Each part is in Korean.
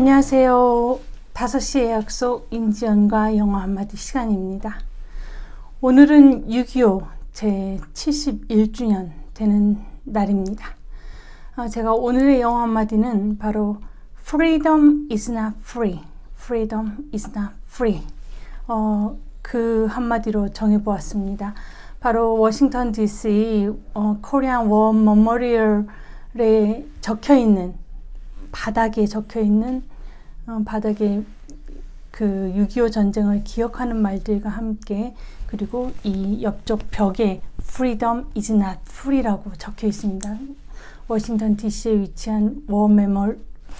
안녕하세요. 5시의 약속 임지연과 영어 한마디 시간입니다. 오늘은 6.25 제 71주년 되는 날입니다. 아, 제가 오늘의 영어 한마디는 바로 Freedom is not free. Freedom is not free. 어, 그 한마디로 정해보았습니다. 바로 워싱턴 DC 어, 코리안 워 머머리얼에 적혀 있는 바닥에 적혀 있는 어, 바닥에 그 6.25 전쟁을 기억하는 말들과 함께 그리고 이 옆쪽 벽에 Freedom is not free라고 적혀 있습니다. 워싱턴 DC에 위치한 워 메모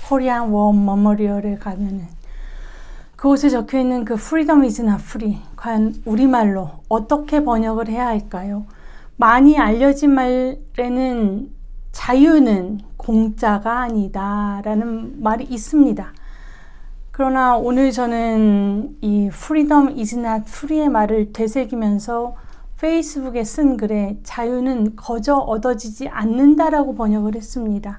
코리안 워 머머리얼에 가면은 그곳에 적혀 있는 그 Freedom is not free 과연 우리말로 어떻게 번역을 해야 할까요? 많이 알려진 말에는 자유는 공짜가 아니다 라는 말이 있습니다. 그러나 오늘 저는 이 freedom is not free의 말을 되새기면서 페이스북에 쓴 글에 자유는 거저 얻어지지 않는다라고 번역을 했습니다.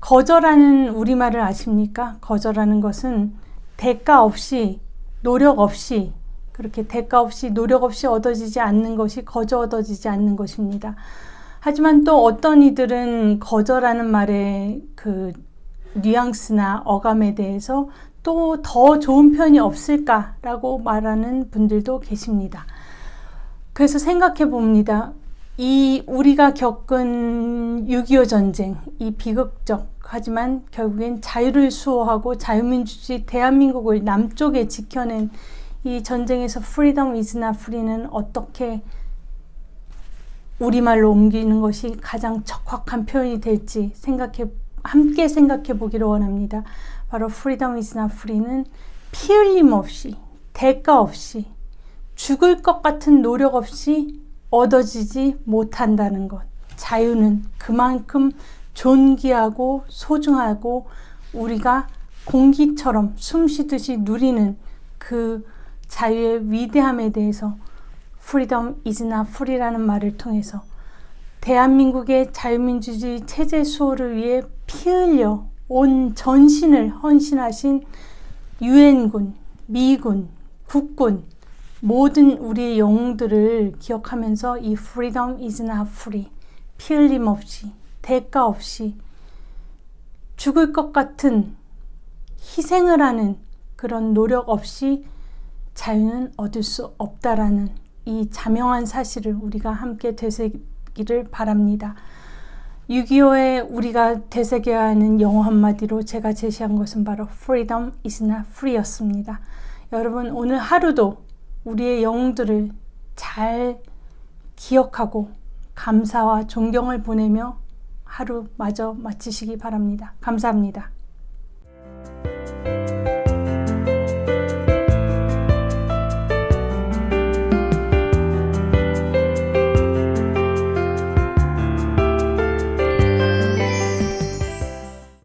거저라는 우리말을 아십니까? 거저라는 것은 대가 없이 노력 없이 그렇게 대가 없이 노력 없이 얻어지지 않는 것이 거저 얻어지지 않는 것입니다. 하지만 또 어떤 이들은 거절하는 말의 그 뉘앙스나 어감에 대해서 또 더 좋은 편이 없을까라고 말하는 분들도 계십니다. 그래서 생각해 봅니다. 이 우리가 겪은 6.25 전쟁, 이 비극적 하지만 결국엔 자유를 수호하고 자유민주주의 대한민국을 남쪽에 지켜낸 이 전쟁에서 is not free는 어떻게 우리말로 옮기는 것이 가장 적확한 표현이 될지 생각해 함께 생각해 보기를 원합니다. 바로 freedom is not free는 피 흘림 없이 대가 없이 죽을 것 같은 노력 없이 얻어지지 못한다는 것. 자유는 그만큼 존귀하고 소중하고 우리가 공기처럼 숨 쉬듯이 누리는 그 자유의 위대함에 대해서 freedom is not free라는 말을 통해서 대한민국의 자유민주주의 체제 수호를 위해 피 흘려 온 전신을 헌신하신 유엔군, 미군, 국군 모든 우리의 영웅들을 기억하면서 이 freedom is not free 피 흘림 없이 대가 없이 죽을 것 같은 희생을 하는 그런 노력 없이 자유는 얻을 수 없다라는 이 자명한 사실을 우리가 함께 되새기를 바랍니다. 6.25에 우리가 되새겨야 하는 영어 한마디로 제가 제시한 것은 바로 freedom is not free였습니다. 여러분 오늘 하루도 우리의 영웅들을 잘 기억하고 감사와 존경을 보내며 하루 마저 마치시기 바랍니다. 감사합니다.